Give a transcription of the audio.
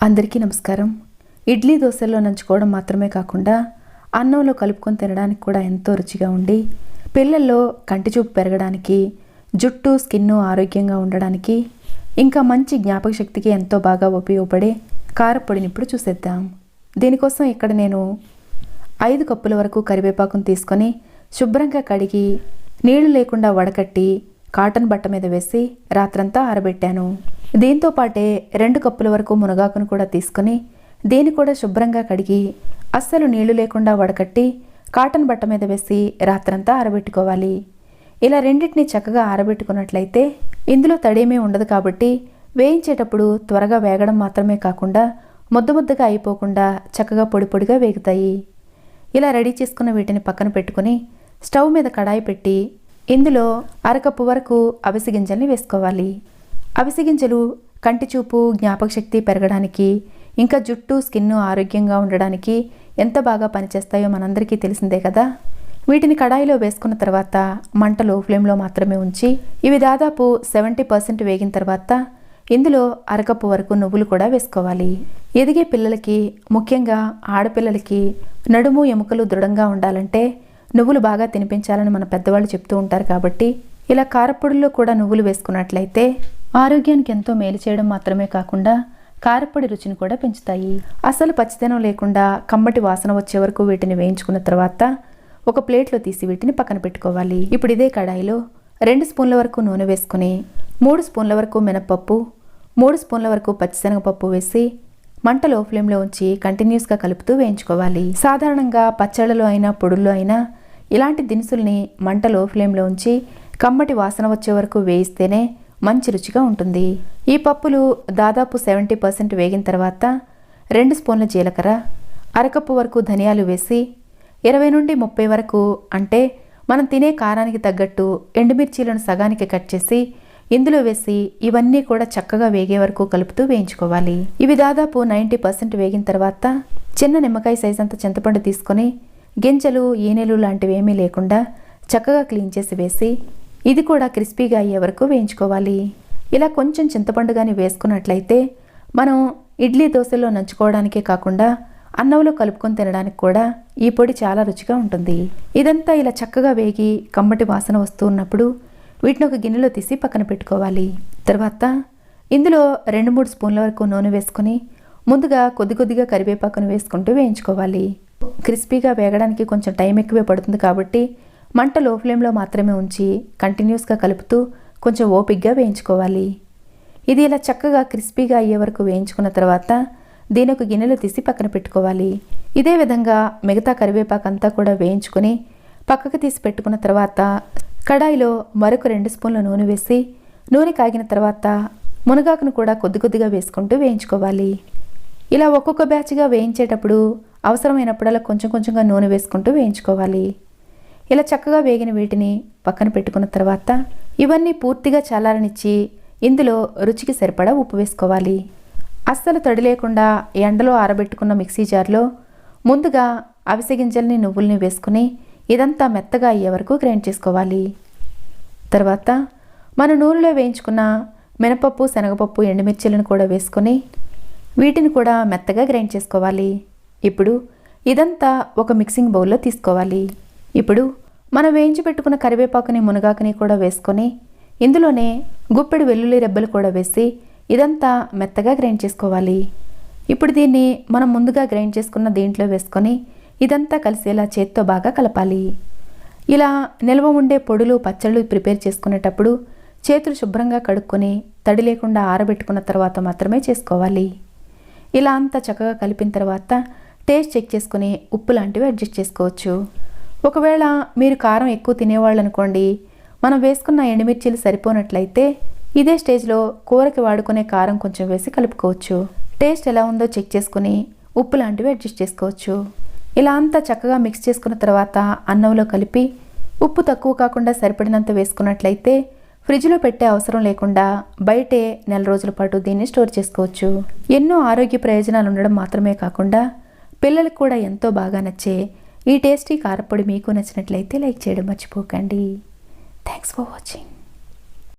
అందరికీ నమస్కారం. ఇడ్లీ దోశల్లో నంచుకోవడం మాత్రమే కాకుండా అన్నంలో కలుపుకొని తినడానికి కూడా ఎంతో రుచిగా ఉండి పిల్లల్లో కంటి చూపు పెరగడానికి జుట్టు స్కిన్ ఆరోగ్యంగా ఉండడానికి ఇంకా మంచి జ్ఞాపక శక్తికి ఎంతో బాగా ఉపయోగపడే కారపొడిని ఇప్పుడు చూసేద్దాం. దీనికోసం ఇక్కడ నేను ఐదు కప్పుల వరకు కరివేపాకును తీసుకొని శుభ్రంగా కడిగి నీళ్ళు లేకుండా వడకట్టి కాటన్ బట్ట మీద వేసి రాత్రంతా ఆరబెట్టాను. దీంతో పాటే రెండు కప్పుల వరకు మునగాకును కూడా తీసుకొని దీన్ని కూడా శుభ్రంగా కడిగి అస్సలు నీళ్ళు లేకుండా వడకట్టి కాటన్ బట్ట మీద వేసి రాత్రంతా ఆరబెట్టుకోవాలి. ఇలా రెండింటిని చక్కగా ఆరబెట్టుకున్నట్లయితే ఇందులో తడేమీ ఉండదు కాబట్టి వేయించేటప్పుడు త్వరగా వేగడం మాత్రమే కాకుండా ముద్ద ముద్దగా అయిపోకుండా చక్కగా పొడి పొడిగా వేగుతాయి. ఇలా రెడీ చేసుకున్న వీటిని పక్కన పెట్టుకుని స్టవ్ మీద కడాయి పెట్టి ఇందులో అరకప్పు వరకు అవిసె గింజల్ని వేసుకోవాలి. అవిసె గింజలు కంటి చూపు జ్ఞాపక శక్తి పెరగడానికి ఇంకా జుట్టు స్కిన్ ఆరోగ్యంగా ఉండడానికి ఎంత బాగా పనిచేస్తాయో మనందరికీ తెలిసిందే కదా? వీటిని కడాయిలో వేసుకున్న తర్వాత మంట లో ఫ్లేమ్లో మాత్రమే ఉంచి ఇవి దాదాపు సెవెంటీ పర్సెంట్ వేగిన తర్వాత ఇందులో అరకప్పు వరకు నువ్వులు కూడా వేసుకోవాలి. ఎదిగే పిల్లలకి ముఖ్యంగా ఆడపిల్లలకి నడుము ఎముకలు దృఢంగా ఉండాలంటే నువ్వులు బాగా తినిపించాలని మన పెద్దవాళ్ళు చెప్తూ ఉంటారు కాబట్టి ఇలా కారపొడిలో కూడా నువ్వులు వేసుకున్నట్లయితే ఆరోగ్యానికి ఎంతో మేలు చేయడం మాత్రమే కాకుండా కారపొడి రుచిని కూడా పెంచుతాయి. అసలు పచ్చిదనం లేకుండా కమ్మటి వాసన వచ్చే వరకు వీటిని వేయించుకున్న తర్వాత ఒక ప్లేట్లో తీసి వీటిని పక్కన పెట్టుకోవాలి. ఇప్పుడు ఇదే కడాయిలో రెండు స్పూన్ల వరకు నూనె వేసుకుని మూడు స్పూన్ల వరకు మినపప్పు మూడు స్పూన్ల వరకు పచ్చిశనగపప్పు వేసి మంట లో ఫ్లేమ్లో ఉంచి కంటిన్యూస్గా కలుపుతూ వేయించుకోవాలి. సాధారణంగా పచ్చళ్ళలో అయినా పొడుల్లో అయినా ఇలాంటి దినుసుల్ని మంట లో ఫ్లేమ్లో ఉంచి కమ్మటి వాసన వచ్చే వరకు వేయిస్తేనే మంచి రుచిగా ఉంటుంది. ఈ పప్పులు దాదాపు సెవెంటీ పర్సెంట్ వేగిన తర్వాత రెండు స్పూన్ల జీలకర్ర అరకప్పు వరకు ధనియాలు వేసి ఇరవై నుండి ముప్పై వరకు అంటే మనం తినే కారానికి తగ్గట్టు ఎండుమిర్చీలను సగానికి కట్ చేసి ఇందులో వేసి ఇవన్నీ కూడా చక్కగా వేగే వరకు కలుపుతూ వేయించుకోవాలి. ఇవి దాదాపు నైంటీ పర్సెంట్ వేగిన తర్వాత చిన్న నిమ్మకాయ సైజ్ అంత చింతపండు తీసుకొని గింజలు ఈనెలు లాంటివి ఏమీ లేకుండా చక్కగా క్లీన్ చేసి వేసి ఇది కూడా క్రిస్పీగా అయ్యే వరకు వేయించుకోవాలి. ఇలా కొంచెం చింతపండు కానీ వేసుకున్నట్లయితే మనం ఇడ్లీ దోశలో నంచుకోవడానికే కాకుండా అన్నంలో కలుపుకొని తినడానికి కూడా ఈ పొడి చాలా రుచిగా ఉంటుంది. ఇదంతా ఇలా చక్కగా వేగి కమ్మటి వాసన వస్తూ ఉన్నప్పుడు వీటిని ఒక గిన్నెలో తీసి పక్కన పెట్టుకోవాలి. తర్వాత ఇందులో రెండు మూడు స్పూన్ల వరకు నూనె వేసుకొని ముందుగా కొద్ది కొద్దిగా కరివేపాకును వేసుకుంటూ వేయించుకోవాలి. క్రిస్పీగా వేగడానికి కొంచెం టైం ఎక్కువే పడుతుంది కాబట్టి మంట లో ఫ్లేమ్లో మాత్రమే ఉంచి కంటిన్యూస్గా కలుపుతూ కొంచెం ఓపిగ్గా వేయించుకోవాలి. ఇది ఇలా చక్కగా క్రిస్పీగా అయ్యే వరకు వేయించుకున్న తర్వాత దీని ఒక గిన్నెలో తీసి పక్కన పెట్టుకోవాలి. ఇదే విధంగా మిగతా కరివేపాకు అంతా కూడా వేయించుకొని పక్కకు తీసి పెట్టుకున్న తర్వాత కడాయిలో మరొక రెండు స్పూన్ల నూనె వేసి నూనె కాగిన తర్వాత మునగాకును కూడా కొద్ది కొద్దిగా వేసుకుంటూ వేయించుకోవాలి. ఇలా ఒక్కొక్క బ్యాచ్గా వేయించేటప్పుడు అవసరమైనప్పుడల్లా కొంచెం కొంచెంగా నూనె వేసుకుంటూ వేయించుకోవాలి. ఇలా చక్కగా వేగిన వీటిని పక్కన పెట్టుకున్న తర్వాత ఇవన్నీ పూర్తిగా చల్లారనిచ్చి ఇందులో రుచికి సరిపడా ఉప్పు వేసుకోవాలి. అస్సలు తడి లేకుండా ఎండలో ఆరబెట్టుకున్న మిక్సీ జార్లో ముందుగా అవిసె గింజల్ని నువ్వుల్ని వేసుకుని ఇదంతా మెత్తగా అయ్యే వరకు గ్రైండ్ చేసుకోవాలి. తర్వాత మన నూనెలో వేయించుకున్న మినపప్పు శనగపప్పు ఎండుమిర్చిలను కూడా వేసుకొని వీటిని కూడా మెత్తగా గ్రైండ్ చేసుకోవాలి. ఇప్పుడు ఇదంతా ఒక మిక్సింగ్ బౌల్లో తీసుకోవాలి. ఇప్పుడు మనం వేయించి పెట్టుకున్న కరివేపాకుని మునగాకుని కూడా వేసుకొని ఇందులోనే గుప్పెడు వెల్లుల్లి రెబ్బలు కూడా వేసి ఇదంతా మెత్తగా గ్రైండ్ చేసుకోవాలి. ఇప్పుడు దీన్ని మనం ముందుగా గ్రైండ్ చేసుకున్న దీంట్లో వేసుకొని ఇదంతా కలిసేలా చేత్తో బాగా కలపాలి. ఇలా నిల్వ ఉండే పొడులు పచ్చళ్ళు ప్రిపేర్ చేసుకునేటప్పుడు చేతులు శుభ్రంగా కడుక్కొని తడి లేకుండా ఆరబెట్టుకున్న తర్వాత మాత్రమే చేసుకోవాలి. ఇలా అంతా చక్కగా కలిపిన తర్వాత టేస్ట్ చెక్ చేసుకుని ఉప్పు లాంటివి అడ్జస్ట్ చేసుకోవచ్చు. ఒకవేళ మీరు కారం ఎక్కువ తినేవాళ్ళు అనుకోండి మనం వేసుకున్న ఎండుమిర్చీలు సరిపోనట్లయితే ఇదే స్టేజ్లో కూరకి వాడుకునే కారం కొంచెం వేసి కలుపుకోవచ్చు. టేస్ట్ ఎలా ఉందో చెక్ చేసుకుని ఉప్పు లాంటివి అడ్జస్ట్ చేసుకోవచ్చు. ఇలా అంతా చక్కగా మిక్స్ చేసుకున్న తర్వాత అన్నంలో కలిపి ఉప్పు తక్కువ కాకుండా సరిపడినంత వేసుకున్నట్లయితే ఫ్రిడ్జ్లో పెట్టే అవసరం లేకుండా బయటే నెల రోజుల పాటు దీన్ని స్టోర్ చేసుకోవచ్చు. ఎన్నో ఆరోగ్య ప్రయోజనాలు ఉండడం మాత్రమే కాకుండా పిల్లలకు కూడా ఎంతో బాగా నచ్చే ఈ టేస్టీ కారపొడి మీకు నచ్చినట్లయితే లైక్ చేయడం మర్చిపోకండి. Thanks for watching